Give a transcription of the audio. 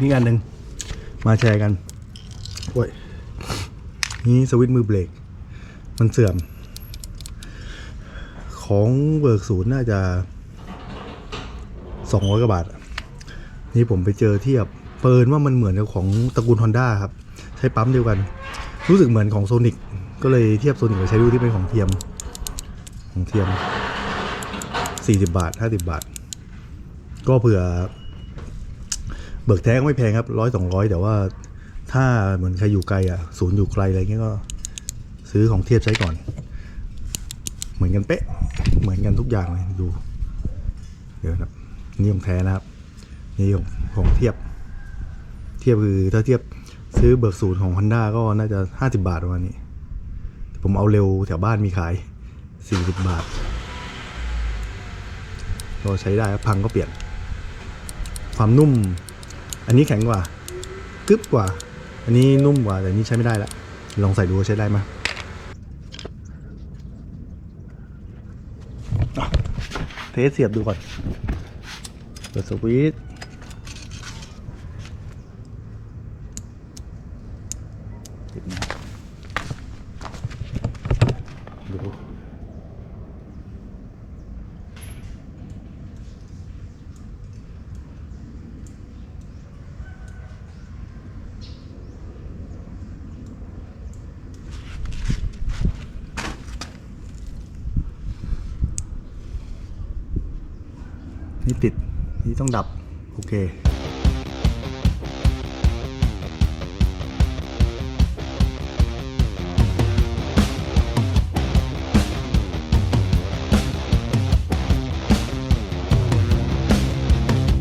นี่งานหนึ่งมาแชร์กันโอ้ยนี่สวิตช์มือเบรก มันเสื่อม ของเบิกศูนย์น่าจะสองร้อยกว่าบาท นี่ผมไปเจอเทียบเปินว่ามันเหมือนกับของตระกูล Honda ครับ ใช้ปั๊มเดียวกัน รู้สึกเหมือนของโซนิกก็เลยเทียบโซนิกกับใช้ดูที่เป็นของเทียม ของเทียม 40 บาท 50 บาท ก็เผื่อ เบิกแท้ก็ไม่แพงครับร้อยสองร้อยแต่ว่าถ้าเหมือนใครอยู่ไกลอะศูนย์อยู่ไกลอะไรเงี้ยก็ ซื้อของเทียบใช้ก่อน เหมือนกันเป๊ะ เหมือนกันทุกอย่างเลยดู เดี๋ยวนะครับนี่ของแท้นะครับนี่ของของเทียบ เทียบคือถ้าเทียบซื้อเบิกศูนย์ของ Honda ก็น่าจะ 50 บาทประมาณนี้ ผมเอาเร็วแถวบ้านมีขาย 40 บาทก็ใช้ได้พังก็เปลี่ยน ความนุ่ม อันนี้แข็งกว่ากึบกว่า อันนี้นุ่มกว่า แต่อันนี้ใช้ไม่ได้ละ ลองใส่ดูว่าใช้ได้ไหมเทสเสียบดูก่อนเปิดสวิตช์ติดนะดู นี่ติด นี่ต้องดับ โอเค